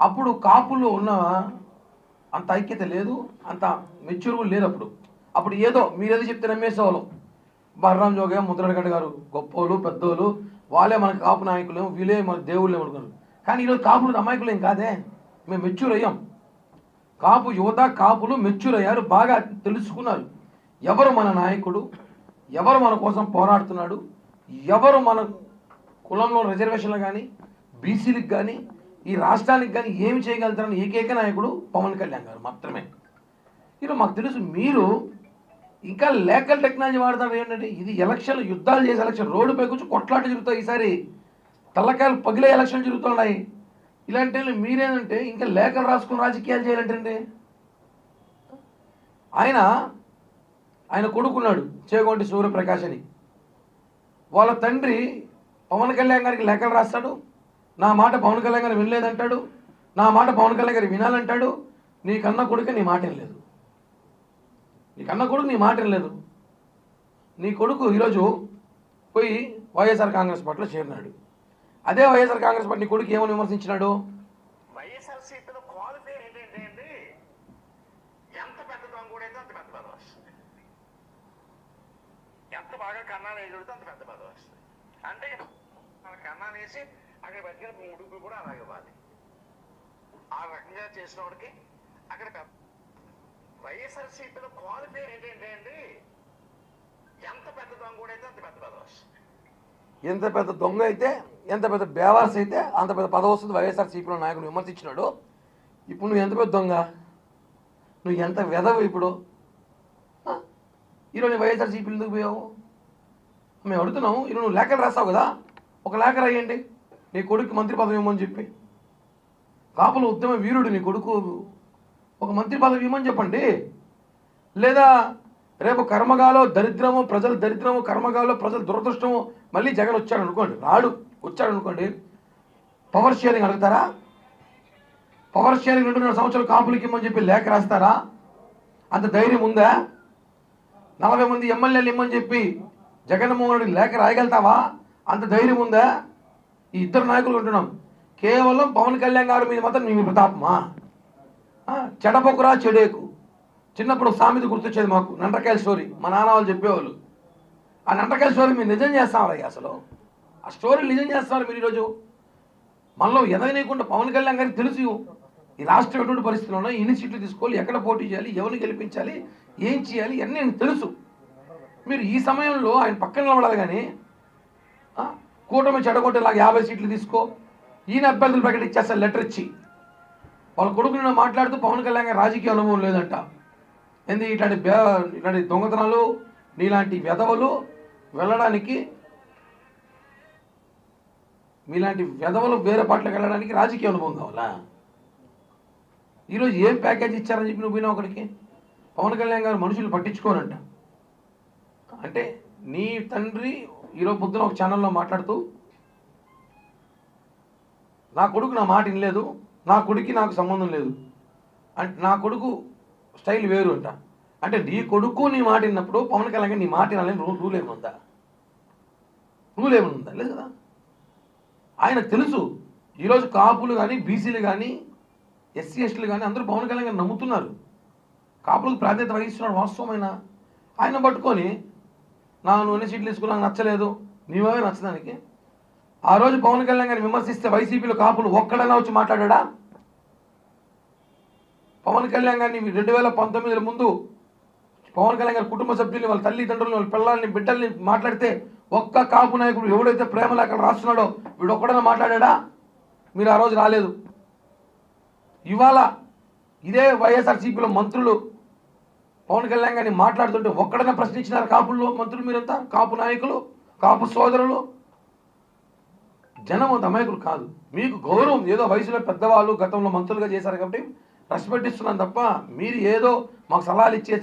అప్పుడు కాపుల్లో ఉన్న అంత ఐక్యత లేదు అంత మెచ్యూర్ లేదు అప్పుడు. అప్పుడు ఏదో మీరేదో చెప్తే నమ్మేసేవాళ్ళం. బర్రాం జోగయ్య ముద్రగడ్డ గారు గొప్పోళ్ళు పెద్దోళ్ళు వాళ్ళే మన కాపు నాయకులు వీళ్ళే మన దేవుళ్ళు అనుకున్నారు. కానీ ఈరోజు కాపులు అమాయకులు ఏం కాదే? మేము మెచ్యూర్ అయ్యాం. కాపు యువత కాపులు మెచ్యూర్ అయ్యారు బాగా తెలుసుకున్నారు. ఎవరు మన నాయకుడు? ఎవరు మన కోసం పోరాడుతున్నాడు? ఎవరు మన కులంలో రిజర్వేషన్లు కానీ బీసీలకు కానీ ఈ రాష్ట్రానికి కానీ ఏమి చేయగలుగుతారని ఏకైక నాయకుడు పవన్ కళ్యాణ్ గారు మాత్రమే. ఈరోజు మాకు తెలుసు మీరు ఇంకా లేకల్ టెక్నాలజీ వాడతారు ఏంటంటే ఇది ఎలక్షన్లు యుద్ధాలు చేసే ఎలక్షన్ రోడ్డుపై కూర్చొని కొట్లాట జరుగుతాయి ఈసారి. తల్లకాయలు పగిలే ఎలక్షన్ జరుగుతున్నాయి. ఇలాంటి మీరేంటంటే ఇంకా లేఖలు రాసుకుని రాజకీయాలు చేయాలంటే ఆయన ఆయన కొడుకున్నాడు చేగొంటి సూర్యప్రకాష్ అని. వాళ్ళ తండ్రి పవన్ కళ్యాణ్ గారికి లేఖలు రాస్తాడు. నా మాట పవన్ కళ్యాణ్ గారు వినలేదంటాడు? నా మాట పవన్ కళ్యాణ్ గారు వినాలంటాడు? నీ కన్న కొడుకు నీ మాట లేదు. నీ కన్న కొడుకు నీ మాట లేదు. నీ కొడుకు ఈరోజు పోయి వైఎస్ఆర్ కాంగ్రెస్ పార్టీలో చేరినాడు. అదే వైఎస్ఆర్ కాంగ్రెస్ పార్టీ కొడుకు ఏమని విమర్శించినాడు? ఎంత పెద్ద బాగా అంత పెద్ద వస్తుంది అంటే కన్నా వేసి అక్కడ బతికిన ముడుపు కూడా అలాగే ఇవ్వాలి. ఆ రకంగా చేసిన వాడికి అక్కడ పెద్ద వైఎస్ఆర్సీపీలో క్వాలిఫైర్ ఏంటంటే అండి? ఎంత పెద్ద దొంగ కూడా అయితే అంత పెద్ద పదవి వస్తుంది ఎంత పెద్ద దొంగ అయితే ఎంత పెద్ద బేవార్స్ అయితే అంత పెద్ద పదవి వస్తుంది వైఎస్ఆర్ సిపిలో నాయకుడు విమర్శించినాడు. ఇప్పుడు నువ్వు ఎంత పెద్ద దొంగ? నువ్వు ఎంత వెదవు ఇప్పుడు? ఈరోజు వైఎస్ఆర్ సిపిలు ఎందుకు పోయావు? మేము అడుగుతున్నాము ఈరోజు నువ్వు లేఖలు రాస్తావు కదా? ఒక లేఖ రాయండి. నీ కొడుకు మంత్రి పదవి ఇవ్వమని చెప్పి. కాపుల ఉత్తమ వీరుడు నీ కొడుకు. ఒక మంత్రి పదవి ఇవ్వమని చెప్పండి. లేదా రేపు కర్మగాలో దరిద్రము ప్రజల దరిద్రము కర్మగాలో ప్రజల దురదృష్టము మళ్ళీ జగన్ వచ్చాడు అనుకోండి. రాడు వచ్చాడు అనుకోండి. పవర్ షేరింగ్ అడుగుతారా? పవర్ షేరింగ్ రెండున్నర సంవత్సరాలు కాపులకి ఇమ్మని చెప్పి లేఖ రాస్తారా? అంత ధైర్యం ఉందా? నలభై మంది ఎమ్మెల్యేలు ఇమ్మని చెప్పి జగన్మోహన్ రెడ్డి లేఖ రాయగలుగుతావా? అంత ధైర్యం ఉందా? ఈ ఇద్దరు నాయకులు ఉంటున్నాం. కేవలం పవన్ కళ్యాణ్ గారి మీద మాత్రం మీ ప్రతాపమా ఆ, చెడేకు. చిన్నప్పుడు సామెత గుర్తొచ్చేది మాకు. నంటకాయల స్టోరీ. మా నాన్న వాళ్ళు చెప్పేవాళ్ళు. ఆ నంటకాయల స్టోరీ మీరు నిజం చేస్తామరా అసలు? ఆ స్టోరీ నిజం చేస్తున్నారు మీరు ఈరోజు? మనలో ఎదగనీయకుండా పవన్ కళ్యాణ్ గారికి తెలుసు. ఈ రాష్ట్రం ఎటువంటి పరిస్థితుల్లో ఉన్నాయి ఎన్ని సీట్లు తీసుకోవాలి ఎక్కడ పోటీ చేయాలి ఎవరిని గెలిపించాలి ఏం చేయాలి అన్నీ తెలుసు. మీరు ఈ సమయంలో ఆయన పక్కన నిలబడాలి కానీ కూటమి కూటమి చెడగొట్టేలాగా యాభై సీట్లు తీసుకో. ఈయన అభ్యర్థులు ప్రకటించేస్తారు లెటర్ ఇచ్చి. వాళ్ళ కొడుకు నిన్న మాట్లాడుతూ పవన్ కళ్యాణ్ రాజకీయ అనుభవం లేదంట. ఎందుకు ఇట్లాంటి ఇట్లాంటి దొంగతనాలు నీలాంటి వెధవలు వెళ్ళడానికి మీలాంటి వెధవలు వేరే పాటలకు వెళ్ళడానికి రాజకీయ అనుభవం కావాలా? ఈరోజు ఏం ప్యాకేజ్ ఇచ్చారని చెప్పి నువ్వు పోయినా ఒకరికి పవన్ కళ్యాణ్ గారు మనుషులు పట్టించుకోనంట. అంటే నీ తండ్రి ఈరోజు పొద్దున ఒక ఛానల్లో మాట్లాడుతూ నా కొడుకు నా మాట వినలేదు నా కొడుకు నాకు సంబంధం లేదు అంటే నా కొడుకు స్టైల్ వేరు అంట. అంటే నీ కొడుకు నీ మాట విన్నప్పుడు పవన్ కళ్యాణ్ నీ మాట వినాలని రూ రూల్ ఏముందా రూల్ ఏముందా లేదు కదా? ఆయన తెలుసు ఈరోజు కాపులు కానీ బీసీలు కానీ ఎస్సీ ఎస్టీలు కానీ అందరూ పవన్ కళ్యాణ్ గారు నమ్ముతున్నారు. కాపులకు ప్రాధాన్యత వహిస్తున్నాడు వాస్తవమైన? ఆయన పట్టుకొని నా నువ్వు ఎన్ని సీట్లు తీసుకున్నా నచ్చలేదు. నీవే నచ్చదానికి ఆ రోజు పవన్ కళ్యాణ్ గారిని విమర్శిస్తే వైసీపీలో కాపులు ఒక్కడైనా వచ్చి మాట్లాడా పవన్ కళ్యాణ్ గారిని రెండు వేల పంతొమ్మిదిల ముందు పవన్ కళ్యాణ్ గారి కుటుంబ సభ్యులు వాళ్ళ తల్లిదండ్రులు వాళ్ళ పిల్లల్ని బిడ్డల్ని మాట్లాడితే ఒక్క కాపు నాయకుడు ఎవడైతే ప్రేమ లేఖలు రాస్తున్నాడో వీడు ఒక్కడైనా మాట్లాడా మీరు ఆ రోజు రాలేదు. ఇవాళ ఇదే వైఎస్ఆర్సీపీలో మంత్రులు పవన్ కళ్యాణ్ గారిని మాట్లాడుతుంటే ఒక్కడనే ప్రశ్నించినారు కాపుల్లో మంత్రులు మీరంతా? కాపు నాయకులు? కాపు సోదరులు? జనం అంత అమాయకులు కాదు. మీకు గౌరవం ఏదో వయసులో పెద్దవాళ్ళు గతంలో మంత్రులుగా చేశారు కాబట్టి రెస్పెక్ట్ ఇస్తున్నాను తప్ప మీరు ఏదో మాకు సలహాలు ఇచ్చే